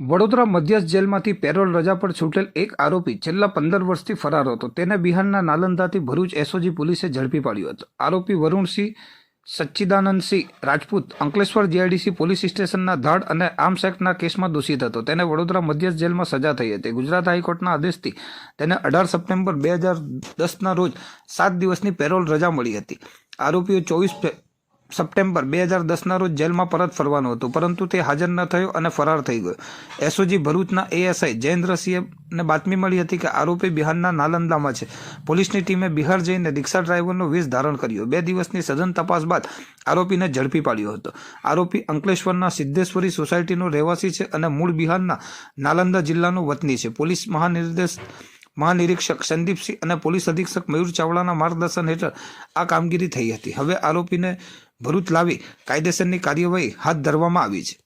વડોદરા મધ્યસ્થ જેલમાંથી પેરોલ રજા પર છૂટેલ એક આરોપી છેલ્લા પંદર વર્ષથી ફરાર હતો. તેને બિહારના નાલંદાથી ભરૂચ એસઓજી પોલીસે ઝડપી પાડ્યો હતો. આરોપી વરુણસિંહ સચ્ચિદાનંદસિંહ રાજપૂત, અંકલેશ્વર જીઆઈડીસી પોલીસ સ્ટેશનના ધાડ અને આર્મ્સ એક્ટના કેસમાં દોષિત હતો. તેને વડોદરા મધ્યસ્થ જેલમાં સજા થઈ હતી. ગુજરાત હાઈકોર્ટના આદેશથી તેને અઢાર સપ્ટેમ્બર બે હજાર દસના રોજ સાત દિવસની પેરોલ રજા મળી હતી. આરોપીઓ ચોવીસ સપ્ટેમ્બર બે હજાર દસના રોજ જેલમાં પરત ફરવાનું હતું. પરંતુ તે હાજર ન થયો અને ફરાર થઈ ગયો. એસઓજી ભરૂચના એએસઆઈ જયેન્દ્રસિંહને બાતમી મળી હતી કે આરોપી બિહારના નાલંદામાં છે. પોલીસની ટીમે બિહાર જઈને રિક્ષા ડ્રાઈવરનો વેશ ધારણ કર્યો. બે દિવસની સઘન તપાસ બાદ આરોપીને ઝડપી પાડ્યો હતો. આરોપી અંકલેશ્વરના સિદ્ધેશ્વરી સોસાયટીનો રહેવાસી છે અને મૂળ બિહારના નાલંદા જિલ્લાનો વતની છે. પોલીસ મહાનિર્દેશ, મહાનિરીક્ષક સંદીપસિંહ અને પોલીસ અધિક્ષક મયુર ચાવડાના માર્ગદર્શન હેઠળ આ કામગીરી થઈ હતી. હવે આરોપીને ભરૂચ લાવી કાયદેસરની કાર્યવાહી હાથ ધરવામાં આવી છે.